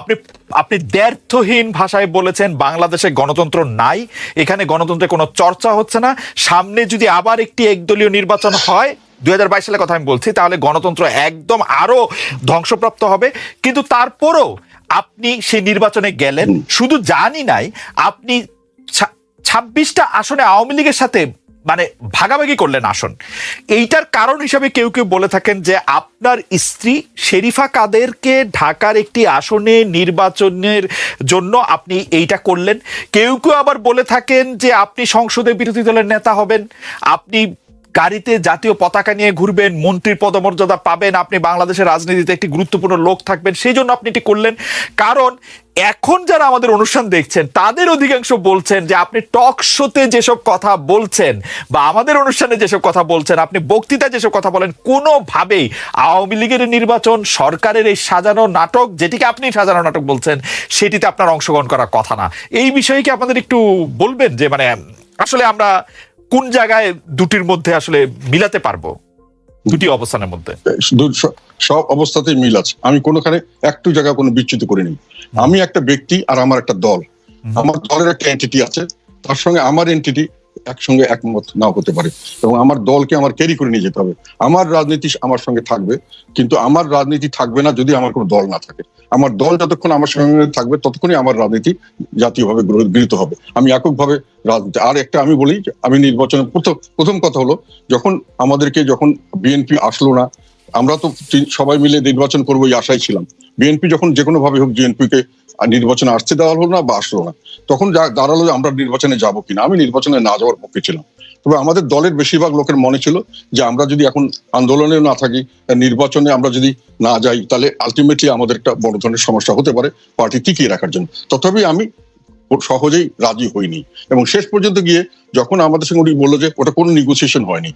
আপনি আপনি দ্ব্যর্থহীন ভাষায় বলেছেন বাংলাদেশে গণতন্ত্র নাই এখানে গণতন্ত্রের কোনো চর্চা হচ্ছে না। সামনে যদি আবার একটি একদলীয় নির্বাচন হয় দুই হাজার বাইশ সালের কথা আমি বলছি তাহলে গণতন্ত্র একদম আরও ধ্বংসপ্রাপ্ত হবে। কিন্তু তারপরও আপনি সেই নির্বাচনে গেলেন শুধু জানি নাই আপনি ছাব্বিশটা আসনে আওয়ামী লীগের সাথে মানে ভাগাভাগি করলেন আসন। এইটার কারণ হিসাবে কেউ কেউ বলে থাকেন যে আপনার স্ত্রী শেরিফা কাদেরকে ঢাকার একটি আসনে নির্বাচনের জন্য আপনি এইটা করলেন। কেউ কেউ আবার বলে থাকেন যে আপনি সংসদে বিরোধী দলের নেতা হবেন, আপনি গাড়িতে জাতীয় পতাকা নিয়ে ঘুরবেন, মন্ত্রীর পদমর্যাদা পাবেন, আপনি বাংলাদেশের রাজনীতিতে একটি গুরুত্বপূর্ণ লোক থাকবেন, সেই জন্য আপনি এটি করলেন। কারণ এখন যারা আমাদের অনুষ্ঠান দেখছেন, তাদের অধিকাংশ বলছেন যে আপনি টক শোতে যেসব কথা বলছেন বা আমাদের অনুষ্ঠানে যেসব কথা বলছেন, আপনি বক্তৃতা যেসব কথা বলেন, কোনোভাবেই আওয়ামী লীগের নির্বাচন, সরকারের এই সাজানো নাটক, যেটিকে আপনি সাজানো নাটক বলছেন, সেটিতে আপনার অংশগ্রহণ করার কথা না। এই বিষয়ে কি আপনাদের একটু বলবেন যে মানে আসলে আমরা কোন জায়গায় দুটির মধ্যে আসলে মিলাতে পারব? দুটি অবস্থানের মধ্যে। সব অবস্থাতেই মিল আছে। আমি কোনোখানে একটু জায়গা কোনো বিচ্যুত করিনি। আমি একটা ব্যক্তি আর আমার একটা দল। আমার দলের একটা এন্টিটি আছে। তার সঙ্গে আমার এন্টিটি একসঙ্গে একমত নাও হতে পারে। এবং আমার দলকে আমার ক্যারি করে নিয়ে যেতে হবে। আমার রাজনীতি আমার সঙ্গে থাকবে, কিন্তু আমার রাজনীতি থাকবে না যদি আমার কোনো দল না থাকে। আমার দল যতক্ষণ আমার সঙ্গে থাকবে, ততক্ষণই আমার রাজনীতি জাতীয়ভাবে গৃহীত হবে। আমি এককভাবে রাজনীতি আর একটা আমি বলি, আমি নির্বাচনে প্রথম প্রথম কথা হলো, যখন আমাদেরকে যখন বিএনপি আসলো না, আমরা তো সবাই মিলে নির্বাচন করব এই আশায় ছিলাম। বিএনপি যখন যে কোনো ভাবে হোক বিএনপি কে নির্বাচনে আসতে দেওয়া হলো না বা আসলো না। তখন দাঁড়াল আমরা নির্বাচনে যাব কিনা, আমি নির্বাচনে না যাওয়ার পক্ষে ছিলাম। তবে আমাদের দলের বেশিরভাগ লোকের মনে ছিল যে আমরা যদি এখন আন্দোলনে না থাকি, নির্বাচনে আমরা যদি না যাই, তাহলে আলটিমেটলি আমাদের একটা বড় ধরনের সমস্যা হতে পারে পার্টি টিকিয়ে রাখার জন্য। তথাপি আমি সহজেই রাজি হইনি। এবং শেষ পর্যন্ত গিয়ে যখন আমাদের সঙ্গে উনি বলল যে ওটা কোনো নেগোসিয়েশন হয়নি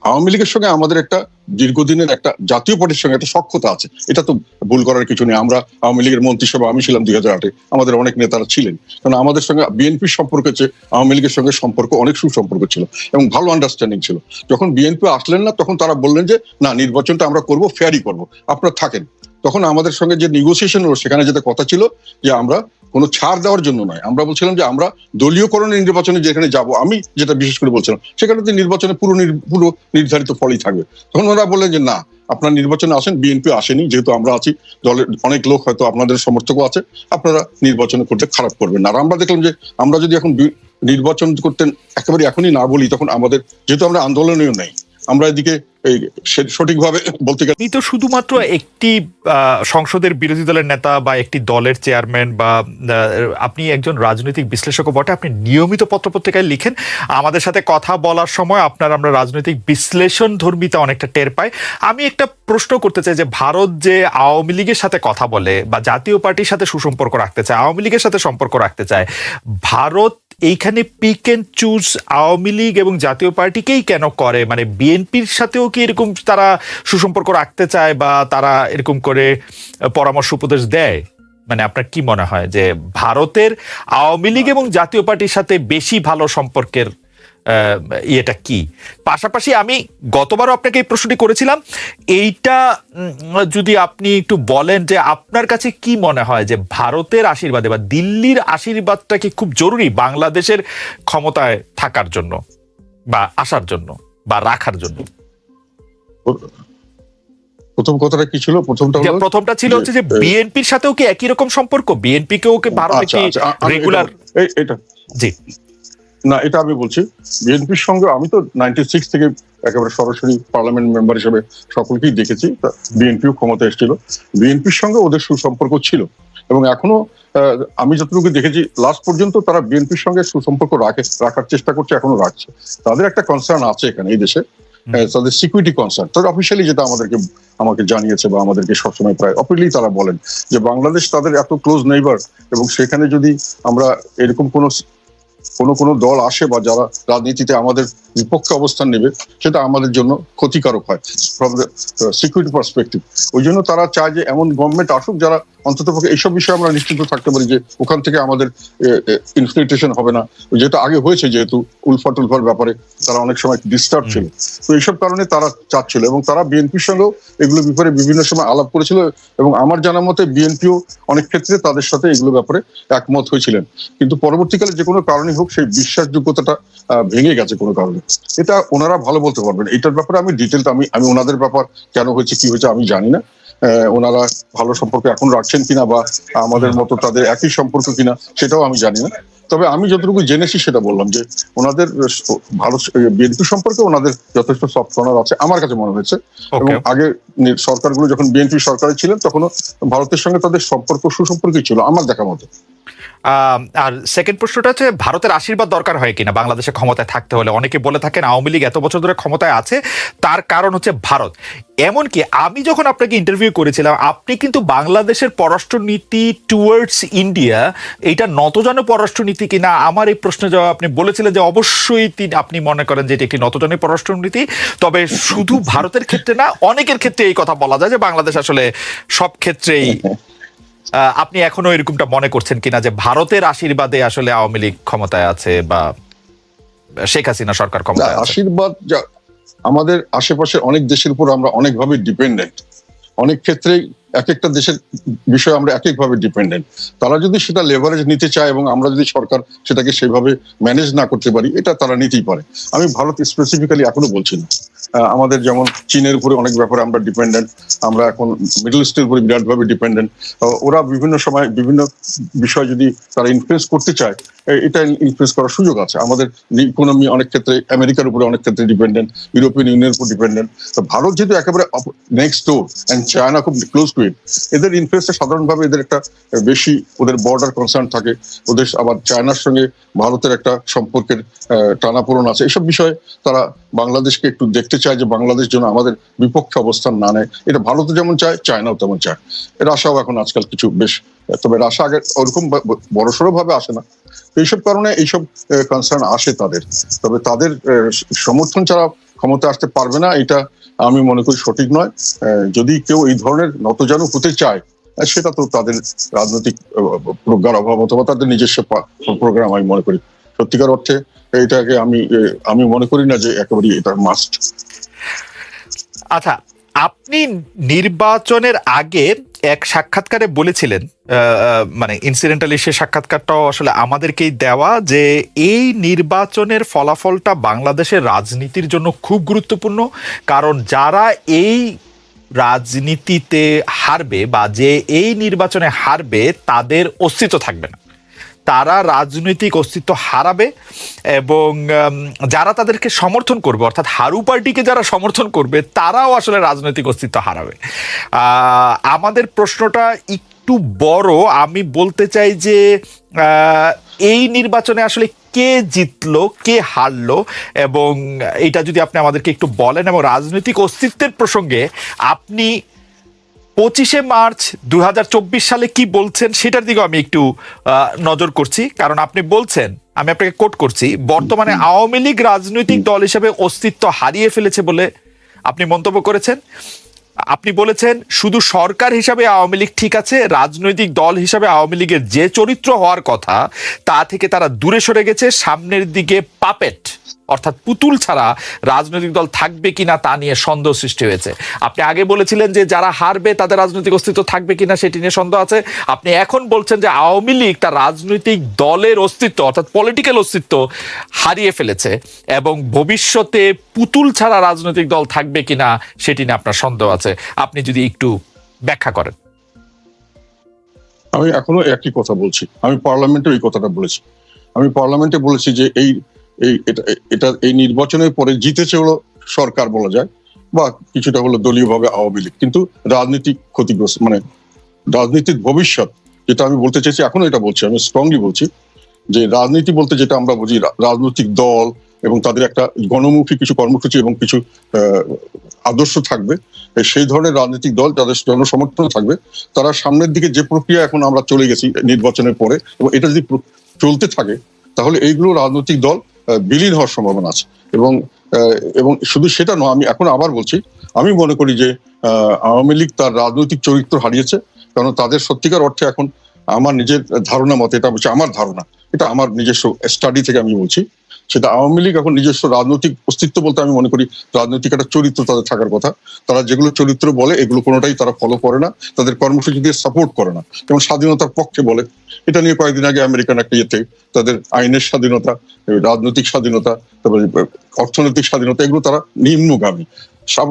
আওয়ামী লীগের সঙ্গে আমাদের একটা দীর্ঘদিনের একটা জাতীয় পার্টির সঙ্গে একটা সক্ষতা আছে। এটা তো ভুল করার কিছু নেই। আমরা আওয়ামী লীগের মন্ত্রিসভা, আমি ছিলাম দুই হাজার আটে। আমাদের অনেক নেতারা ছিলেন। কারণ আমাদের সঙ্গে বিএনপির সম্পর্ক চেয়ে আওয়ামী লীগের সঙ্গে সম্পর্ক অনেক সুসম্পর্ক ছিল এবং ভালো আন্ডারস্ট্যান্ডিং ছিল। যখন বিএনপি আসলেন না, তখন তারা বললেন যে, না, নির্বাচনটা আমরা করব ফেয়ারই করব। আপনারা থাকেন। তখন আমাদের সঙ্গে যে নেগোসিয়েশন সেখানে যেটা কথা ছিল যে, আমরা কোনো ছাড় দেওয়ার জন্য নয়। আমরা বলছিলাম যে আমরা দলীয়করণের নির্বাচনে যেখানে যাব, আমি যেটা বিশেষ করে বলছিলাম, সেখানে তো নির্বাচনে পুরো পুরো নির্ধারিত ফলই থাকবে। তখন ওরা বললেন যে, না, আপনার নির্বাচনে আসেন, বিএনপি আসেনি, যেহেতু আমরা আছি, দলের অনেক লোক হয়তো আপনাদের সমর্থকও আছে, আপনারা নির্বাচন করতে খারাপ করবেন আর আমরা দেখলাম যে, আমরা যদি এখন নির্বাচন করতেন একেবারে এখনই না বলি, তখন আমাদের, যেহেতু আমরা আন্দোলনেও নেই আমরা এদিকে সঠিকভাবে বলতে গেলে তো শুধুমাত্র একটি সংসদের বিরোধী দলের নেতা বা একটি দলের চেয়ারম্যান বা আপনি একজন রাজনৈতিক বিশ্লেষকও বটে, আপনি নিয়মিত পত্রপত্রিকায় লিখেন। আমাদের সাথে কথা বলার সময় আপনার আমরা রাজনৈতিক বিশ্লেষণ ধর্মিতা অনেকটা টের পাই। আমি একটা প্রশ্ন করতে চাই যে, ভারত যে আওয়ামী লীগের সাথে কথা বলে বা জাতীয় পার্টির সাথে সুসম্পর্ক রাখতে চায়, আওয়ামী লীগের সাথে সম্পর্ক রাখতে চায়, ভারত এইখানে pick and choose Awami League এবং জাতীয় পার্টিকেই কেন করে? মানে বিএনপির সাথেও কি এরকম তারা সুসম্পর্ক রাখতে চায় বা তারা এরকম করে পরামর্শ উপদেশ দেয়? মানে আপনার কি মনে হয় যে ভারতের আওয়ামী লীগ এবং জাতীয় পার্টির সাথে বেশি ভালো সম্পর্কের ইয়েটা কি? পাশাপাশি আমি গতবারও আপনাকে এই প্রশ্নটি করেছিলাম। এইটা যদি আপনি একটু বলেন যে আপনার কাছে কি মনে হয় যে ভারতের আশীর্বাদে বা দিল্লির আশীর্বাদটা কি খুব জরুরি বাংলাদেশের ক্ষমতায় থাকার জন্য বা আসার জন্য বা রাখার জন্য? প্রথম কথাটা কি ছিল? প্রথমটা হলো প্রথমটা ছিল হচ্ছে যে বিএনপির সাথেও কি একই রকম সম্পর্ক? বিএনপি কেও কি ভারত আমি রেগুলার এই- এটা। জি। না এটা আমি বলছি বিএনপির সঙ্গে আমি তো নাইনটি সিক্স থেকে একেবারে সরাসরি পার্লামেন্ট মেম্বার হিসেবে সকলকেই দেখেছি বিএনপিও ক্ষমতা এসেছিল। বিএনপির সঙ্গে ওদের সুসম্পর্ক ছিল এবং এখনও আমি যতটুকু দেখেছি লাস্ট পর্যন্ত তারা বিএনপির সঙ্গে সুসম্পর্ক রাখে রাখার চেষ্টা করছে এখনও রাখছে। তাদের একটা কনসার্ন আছে এখানে এই দেশে। তাদের সিকিউরিটি কনসার্ন তাদের অফিসিয়ালি যেটা আমাদেরকে আমাকে জানিয়েছে বা আমাদেরকে সবসময় প্রায় অপিলি তারা বলেন যে বাংলাদেশ তাদের এত ক্লোজ নেইবার এবং সেখানে যদি আমরা এরকম কোনো কোনো কোনো দল আসে বা যারা রাজনীতিতে আমাদের বিপক্ষে অবস্থান নেবে, সেটা আমাদের জন্য ক্ষতিকারক হয় ফ্রম দ্য সিকিউরিটি পার্সপেক্টিভ ওই জন্য তারা চায় যে এমন গভর্নমেন্ট আসুক যারা অন্তত পক্ষে এইসব বিষয়ে আমরা নিশ্চিন্ত থাকতে পারি যে ওখান থেকে আমাদের ইনফিল্ট্রেশন হবে না। যেটা আগে হয়েছে যেহেতু উলফা টুলফার ব্যাপারে তারা অনেক সময় ডিস্টার্ব ছিল। তো এইসব কারণে তারা চাচ্ছিল এবং তারা বিএনপির সঙ্গেও এগুলো ব্যাপারে বিভিন্ন সময় আলাপ করেছিল এবং আমার জানার মতে বিএনপিও অনেক ক্ষেত্রে তাদের সাথে এগুলো ব্যাপারে একমত হয়েছিলেন। কিন্তু পরবর্তীকালে যে কোনো কারণে হোক সেই বিশ্বাসযোগ্যতাটা আহ, ভেঙে গেছে কোনো কারণে। এটা ওনারা ভালো বলতে পারবেন। এটার ব্যাপারে আমি ডিটেল আমি আমি ওনাদের ব্যাপার কেন হয়েছে কি হয়েছে আমি জানি না। ওনারা ভালো সম্পর্ক এখন রাখছেন কিনা বা আমাদের মতো তাদের একই সম্পর্ক কিনা সেটাও আমি জানি না। তবে আমি যতটুকু জেনেছি সেটা বললাম যে ওনাদের ভারত ভালো বিএনপি সম্পর্কে ওনাদের যথেষ্ট সফট কর্নার আছে আমার কাছে মনে হয়েছে। এবং আগে সরকারগুলো যখন বিএনপি সরকারে ছিলেন তখনও ভারতের সঙ্গে তাদের সম্পর্ক সুসম্পর্কই ছিল আমার দেখা মতো। আর সেকেন্ড প্রশ্নটা হচ্ছে, ভারতের আশীর্বাদ দরকার হয় কিনা? বাংলাদেশে ক্ষমতায় থাকতে হলে। অনেকে বলে থাকেন, আওয়ামী লীগ এত বছর ধরে ক্ষমতায় আছে, তার কারণ হচ্ছে ভারত। এমনকি আমি যখন আপনাকে ইন্টারভিউ করেছিলাম, আপনি কিন্তু বাংলাদেশের পররাষ্ট্রনীতি টুয়ার্ডস ইন্ডিয়া এটা নতজানু পররাষ্ট্রনীতি কিনা? আমার এই প্রশ্নের জবাব আপনি বলেছিলেন যে অবশ্যই তিনি, আপনি মনে করেন যে এটি একটি নতজানু পররাষ্ট্রনীতি। তবে শুধু ভারতের ক্ষেত্রে না, অনেকের ক্ষেত্রে এই কথা বলা যায় যে বাংলাদেশ আসলে সব ক্ষেত্রেই আপনি এখনও এরকমটা মনে করছেন কিনা যে ভারতের আশীর্বাদে আসলে আওয়ামী লীগ ক্ষমতায় আছে বা শেখ হাসিনা সরকার ক্ষমতায় আশীর্বাদ আমাদের আশেপাশে অনেক দেশের উপর আমরা অনেকভাবে ডিপেন্ডেন্ট অনেক ক্ষেত্রেই এক একটা দেশের বিষয়ে আমরা এক একভাবে ডিপেন্ডেন্ট তারা যদি সেটা লেভারেজ নিতে চায় এবং আমরা যদি সরকার সেটাকে সেভাবে ম্যানেজ না করতে পারি, এটা তারা নিতেই পারে। আমি ভারত স্পেসিফিক্যালি এখনও বলছি না। আমাদের যেমন চীনের উপরে অনেক ব্যাপারে আমরা ডিপেন্ডেন্ট আমরা এখন মিডল ইস্টের উপরে বিরাটভাবে ডিপেন্ডেন্ট ওরা বিভিন্ন সময় বিভিন্ন বিষয় যদি তারা ইনফ্লুয়েন্স করতে চায় এটা ইনফ্লুয়েন্স করার সুযোগ আছে। আমাদের ইকোনমি অনেক ক্ষেত্রে আমেরিকার উপরে অনেক ক্ষেত্রে ডিপেন্ডেন্ট ইউরোপিয়ান ইউনিয়নের উপর ডিপেন্ডেন্ট ভারত যেহেতু একেবারে নেক্সট ডোর অ্যান্ড চায়না খুব ক্লোজ ইট এদের ইনফ্লুয়েন্সটা সাধারণভাবে এদের একটা বেশি ওদের বর্ডার কনসার্ন থাকে। ওদের আবার চায়নার সঙ্গে ভারতের একটা সম্পর্কের টানাপোড়ন আছে। এইসব বিষয়ে তারা বাংলাদেশকে একটু দেখতে চায় যে বাংলাদেশ যেন আমাদের বিপক্ষে অবস্থান না নেয়। এটা ভারতও যেমন চায়, চায়নাও তেমন চায়। রাশিয়াও এখন আজকাল কিছু বেশ, তবে রাশিয়া আগে ওরকম বড়সড় ভাবে আসে না। এইসব কারণে এইসব কনসার্ন আসে তাদের। তবে তাদের সমর্থন ছাড়া ক্ষমতা আসতে পারবে না, এটা আমি মনে করি সঠিক নয়। যদি কেউ এই ধরনের নতজানু হতে চায় সেটা তো তাদের রাজনৈতিক প্রজ্ঞার অভাব অথবা তাদের নিজস্ব প্রোগ্রাম আমি মনে করি। সত্যিকার অর্থে এটাকে আমি আমি মনে করি না যে একেবারে এটা মাস্ট আচ্ছা আপনি নির্বাচনের আগে এক সাক্ষাৎকারে বলেছিলেন মানে ইনসিডেন্টালি সে সাক্ষাৎকারটাও আসলে আমাদেরকেই দেওয়া যে এই নির্বাচনের ফলাফলটা বাংলাদেশের রাজনীতির জন্য খুব গুরুত্বপূর্ণ। কারণ যারা এই রাজনীতিতে হারবে বা যে এই নির্বাচনে হারবে, তাদের অস্তিত্ব থাকবে না। তারা রাজনৈতিক অস্তিত্ব হারাবে এবং যারা তাদেরকে সমর্থন করবে, অর্থাৎ হারু পার্টিকে যারা সমর্থন করবে, তারাও আসলে রাজনৈতিক অস্তিত্ব হারাবে। আমাদের প্রশ্নটা একটু বড়। আমি বলতে চাই যে এই নির্বাচনে আসলে কে জিতলো, কে হারলো এবং এটা যদি আপনি আমাদেরকে একটু বলেন এবং রাজনৈতিক অস্তিত্বের প্রসঙ্গে আপনি পঁচিশে মার্চ দু হাজার চব্বিশ সালে কি বলছেন সেটার দিকেও আমি একটু নজর করছি। কারণ আপনি বলছেন, আমি আপনাকে কোট করছি, বর্তমানে আওয়ামী লীগ রাজনৈতিক দল হিসেবে অস্তিত্ব হারিয়ে ফেলেছে বলে আপনি মন্তব্য করেছেন। আপনি বলেছেন, শুধু সরকার হিসাবে আওয়ামী লীগ ঠিক আছে, রাজনৈতিক দল হিসাবে আওয়ামী লীগের যে চরিত্র হওয়ার কথা, তা থেকে তারা দূরে সরে গেছে, সামনের দিকে পাপেট অর্থাৎ পুতুল ছাড়া রাজনৈতিক দল থাকবে কিনা তা নিয়ে সন্দেহ সৃষ্টি হয়েছে। আপনি আগে বলেছিলেন যে যারা হারবে তাদের রাজনৈতিক অস্তিত্ব থাকবে কিনা সেটি নিয়ে সন্দেহ আছে। আপনি এখন বলছেন যে আওয়ামী লীগ তার রাজনৈতিক দলের অস্তিত্ব অর্থাৎ পলিটিক্যাল অস্তিত্ব হারিয়ে ফেলেছে এবং ভবিষ্যতে পুতুল ছাড়া রাজনৈতিক দল থাকবে কিনা সেটি নিয়ে আপনার সন্দেহ আছে। আপনি যদি একটু ব্যাখ্যা করেন। আমি এখনও একই কথা বলছি। আমি পার্লামেন্টে এই কথাটা বলেছি। আমি পার্লামেন্টে বলেছি যে এই এই এটা এই নির্বাচনের পরে জিতেছে হলো সরকার বলা যায়, বা কিছুটা হলো দলীয়ভাবে আওয়ামী লীগ। কিন্তু রাজনীতি ক্ষতিগ্রস্ত মানে রাজনীতির ভবিষ্যৎ, যেটা আমি বলতে চাইছি, এখনও এটা বলছি, আমি স্ট্রংলি বলছি, যে রাজনীতি বলতে যেটা আমরা বুঝি রাজনৈতিক দল এবং তাদের একটা গণমুখী কিছু কর্মসূচি এবং কিছু আদর্শ থাকবে সেই ধরনের রাজনৈতিক দল যাদের জনসমর্থন থাকবে, তারা সামনের দিকে যে প্রক্রিয়া এখন আমরা চলে গেছি নির্বাচনের পরে, এবং এটা যদি চলতে থাকে, তাহলে এইগুলো রাজনৈতিক দল বিলীন হওয়ার সম্ভাবনা আছে। এবং এবং শুধু সেটা নয়, আমি এখন আবার বলছি, আমি মনে করি যে আওয়ামী লীগ তার রাজনৈতিক চরিত্র হারিয়েছে, কারণ তাদের সত্যিকার অর্থে এখন আমার নিজের ধারণা মতে, এটা হচ্ছে আমার ধারণা, এটা আমার নিজস্ব স্টাডি থেকে আমি বলছি। সেটা আওয়ামী লীগ এখন নিজস্ব রাজনৈতিক অস্তিত্ব বলতে আমি মনে করি রাজনৈতিক একটা চরিত্র তাদের থাকার কথা। তারা যেগুলো চরিত্র বলে, এগুলো কোনোটাই তারা ফলো করে না। তাদের কর্মসূচি দিয়ে সাপোর্ট করে না। যেমন স্বাধীনতার পক্ষে বলে, এটা নিয়ে কয়েকদিন আগে আমেরিকান একটা ইয়েতে তাদের আইনের স্বাধীনতা, রাজনৈতিক স্বাধীনতা, তারপরে অর্থনৈতিক স্বাধীনতা, এগুলো তারা নিম্নগামী।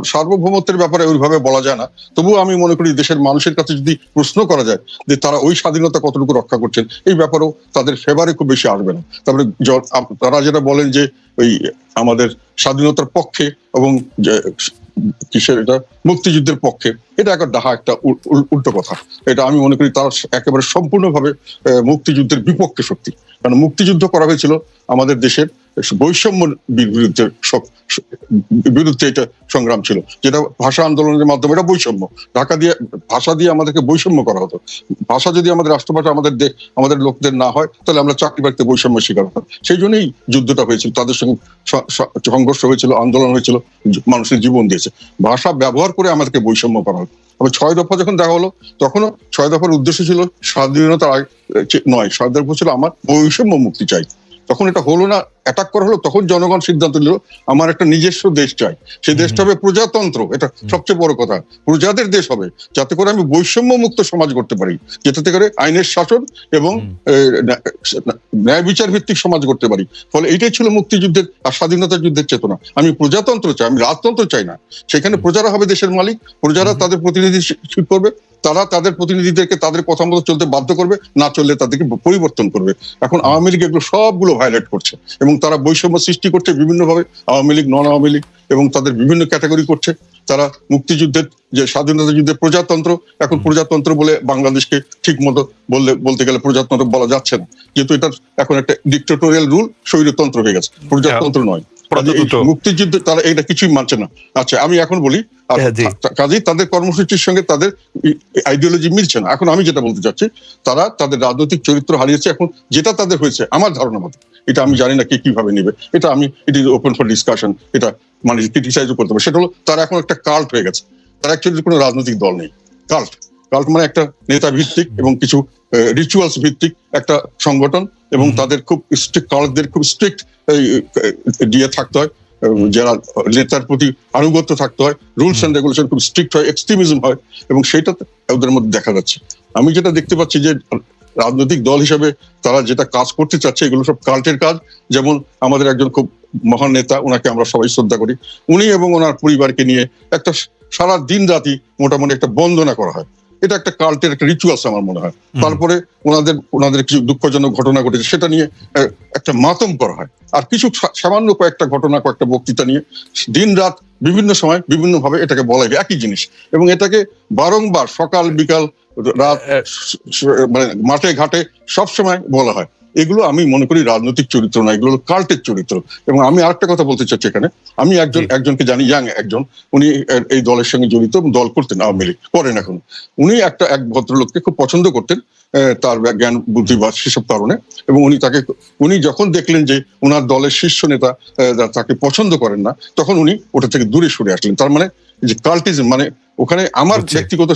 সার্বভৌমত্বের ব্যাপারে ওইভাবে বলা যায় না। তবুও আমি মনে করি দেশের মানুষের কাছে যদি প্রশ্ন করা যায় যে তারা ওই স্বাধীনতা কতটুকু রক্ষা করছেন, এই ব্যাপারেও তাদের ফেভারে খুব বেশি আসবে না। তারপরে তারা যেটা বলেন যে ওই আমাদের স্বাধীনতার পক্ষে এবং কিসের এটা, মুক্তিযুদ্ধের পক্ষে, এটা একটা ডাহা একটা উল- উল- উল্টো কথা। এটা আমি মনে করি তারা একেবারে সম্পূর্ণভাবে মুক্তিযুদ্ধের বিপক্ষে শক্তি। কারণ মুক্তিযুদ্ধ করা হয়েছিল আমাদের দেশের বৈষম্য বিরুদ্ধে বিরুদ্ধে এটা সংগ্রাম ছিল। যেটা ভাষা আন্দোলনের মাধ্যমে, এটা বৈষম্য। ঢাকা দিয়ে, ভাষা দিয়ে আমাদেরকে বৈষম্য করা হতো। ভাষা যদি আমাদের রাষ্ট্রভাষা আমাদের আমাদের লোকদের না হয়, তাহলে আমরা চাকরি বাকরিতে বৈষম্য শিকার হতাম। সেই জন্যই যুদ্ধটা হয়েছিল। তাদের সঙ্গে সংঘর্ষ হয়েছিল, আন্দোলন হয়েছিল মানুষের জীবন দিয়েছে। ভাষা ব্যবহার করে আমাদেরকে বৈষম্য করা হতো। তবে ছয় দফা যখন দেখা হলো, তখনও ছয় দফার উদ্দেশ্য ছিল স্বাধীনতার নয় দফা ছিল আমার বৈষম্য মুক্তি চাই। তখন এটা হলো না অ্যাটাক করা হলো তখন জনগণ সিদ্ধান্ত নিল আমার একটা নিজস্ব দেশ চাই। সেই দেশটা হবে প্রজাতন্ত্র। এটা সবচেয়ে বড় কথা। প্রজাদের দেশ হবে যাতে করে আমি বৈষম্য মুক্ত সমাজ করতে পারি যেটাতে করে আইনের শাসন এবং ন্যায় বিচার ভিত্তিক সমাজ করতে পারি। ফলে এটাই ছিল মুক্তিযুদ্ধের আর স্বাধীনতা যুদ্ধের চেতনা। আমি প্রজাতন্ত্র চাই আমি রাজতন্ত্র চাই না। সেখানে প্রজারা হবে দেশের মালিক প্রজারা তাদের প্রতিনিধি ঠিক করবে তারা তাদের প্রতিনিধিদেরকে তাদের কথা মতো চলতে বাধ্য করবে না চললে তাদেরকে পরিবর্তন করবে। এখন আওয়ামী লীগ এগুলো সবগুলো ভায়োলেট করছে এবং তারা বৈষম্য সৃষ্টি করছে বিভিন্নভাবে আওয়ামী লীগ নন আওয়ামী লীগ এবং তাদের বিভিন্ন ক্যাটাগরি করছে। তারা মুক্তিযুদ্ধের যে স্বাধীনতা যুদ্ধের প্রজাতন্ত্র এখন প্রজাতন্ত্র বলে বাংলাদেশকে ঠিক মতো বললে বলতে গেলে প্রজাতন্ত্র বলা যাচ্ছে না। যেহেতু এটা এখন একটা ডিক্টেটোরিয়াল রুল স্বৈরতন্ত্র হয়ে গেছে। প্রজাতন্ত্র নয়। মুক্তিযুদ্ধ তারা এটা কিছুই মানছে না। আচ্ছা আমি এখন বলি হ্যাঁ, কাজেই তাদের কর্মসূচির সঙ্গে তাদের আইডিওলজি মিলছে না। এখন আমি যেটা বলতে চাচ্ছি তারা তাদের রাজনৈতিক চরিত্র হারিয়েছে এখন যেটা তাদের হয়েছে আমার ধারণা মতো। এটা আমি জানি না কে কীভাবে নেবে। এটা আমি it is open for discussion এটা মানে ক্রিটিসাইজও করতে পারে। সেটা হলো তারা এখন একটা কাল্ট হয়ে গেছে। তারা অ্যাকচুয়ালি কোনো রাজনৈতিক দল নেই। কাল্ট কাল্ট মানে একটা নেতা ভিত্তিক এবং কিছু রিচুয়ালস ভিত্তিক একটা সংগঠন এবং তাদের খুব স্ট্রিক্ট কাল্টদের খুব স্ট্রিক্ট দিয়ে থাকতে হয়। যারা নেতার প্রতি আনুগত্য থাকতে হয় রুলস এন্ড রেগুলেশন খুব স্ট্রিক্ট হয় এক্সট্রিমিজম হয় এবং সেটা ওদের মধ্যে দেখা যাচ্ছে। আমি যেটা দেখতে পাচ্ছি যে রাজনৈতিক দল হিসেবে তারা যেটা কাজ করতে চাচ্ছে এগুলো সব কাল্টের কাজ। যেমন আমাদের একজন খুব মহান নেতা ওনাকে আমরা সবাই শ্রদ্ধা করি। উনি এবং ওনার পরিবারকে নিয়ে একটা সারা দিন রাতি মোটামুটি একটা বন্দনা করা হয়। এটা একটা কাল্টের একটা রিচুয়ালস আমার মনে হয়। তারপরে ওনাদের ওনাদের কিছু দুঃখজনক ঘটনা ঘটেছে সেটা নিয়ে একটা মাতম করা হয়। আর কিছু সামান্য কয়েকটা ঘটনা কয়েকটা বক্তৃতা নিয়ে দিন রাত বিভিন্ন সময় বিভিন্ন ভাবে এটাকে বলা হয় একই জিনিস। এবং এটাকে বারংবার সকাল বিকাল রাত মানে মাঠে ঘাটে সবসময় বলা হয়। এগুলো আমি মনে করি রাজনৈতিক চরিত্র না এগুলো কাল্টের চরিত্র। এবং আমি আরেকটা কথা বলতে চাচ্ছি এখানে। আমি একজন একজনকে জানি ইয়াং একজন উনি এই দলের সঙ্গে জড়িত দল করতেন আওয়ামী লীগ করেন এখন। উনি একটা এক ভদ্রলোককে খুব পছন্দ করতেন তার জ্ঞান বুদ্ধি বা সেসব কারণে এবং উনি তাকে উনি যখন দেখলেন যে ওনার দলের শীর্ষ নেতা তাকে পছন্দ করেন না তখন উনি ওটা থেকে দূরে সরে আসলেন। তার মানে যে কাল্টিজম মানে ওখানে আমার ব্যক্তিগত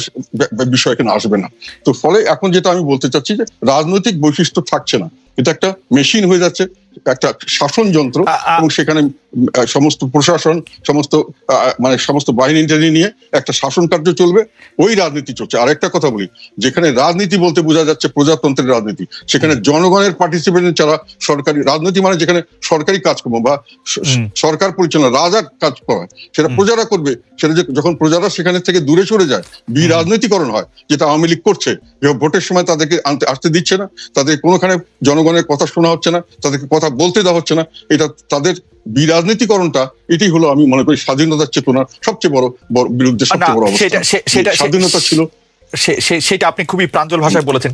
বিষয় এখানে আসবে না। তো ফলে এখন যেটা আমি বলতে চাচ্ছি যে রাজনৈতিক বৈশিষ্ট্য থাকছে না। এটা একটা মেশিন হয়ে যাচ্ছে একটা শাসন যন্ত্র এবং সেখানে সমস্ত প্রশাসন সমস্ত মানে সমস্ত বাহিনী টাহিনী নিয়ে একটা শাসন কার্য চলবে ওই রাজনীতি চলছে। আর একটা কথা বলি যেখানে রাজনীতি বলতে বোঝা যাচ্ছে প্রজাতন্ত্রের রাজনীতি সেখানে জনগণের পার্টিসিপেশন ছাড়া সরকারি রাজনীতি মানে যেখানে সরকারি কাজকর্ম বা সরকার পরিচালনা রাজার কাজ করা হয় সেটা প্রজারা করবে সেটা যে- যখন প্রজারা সেখানে থেকে দূরে সরে যায় বি রাজনীতিকরণ হয় যেটা আওয়ামী লীগ করছে যে ভোটের সময় তাদেরকে আনতে আসতে দিচ্ছে না তাদের কোনোখানে জনগণের কথা শোনা হচ্ছে না তাদেরকে কথা বলতে দেওয়া হচ্ছে না এটা তাদের বিরাজনীতিকরণটা এটি হলো আমি মনে করি স্বাধীনতার চেতনার সবচেয়ে বড় বিরুদ্ধে সবচেয়ে বড় অবস্থা স্বাধীনতা ছিল। সেটা আপনি খুবই প্রাঞ্জল ভাষায় বলেছেন।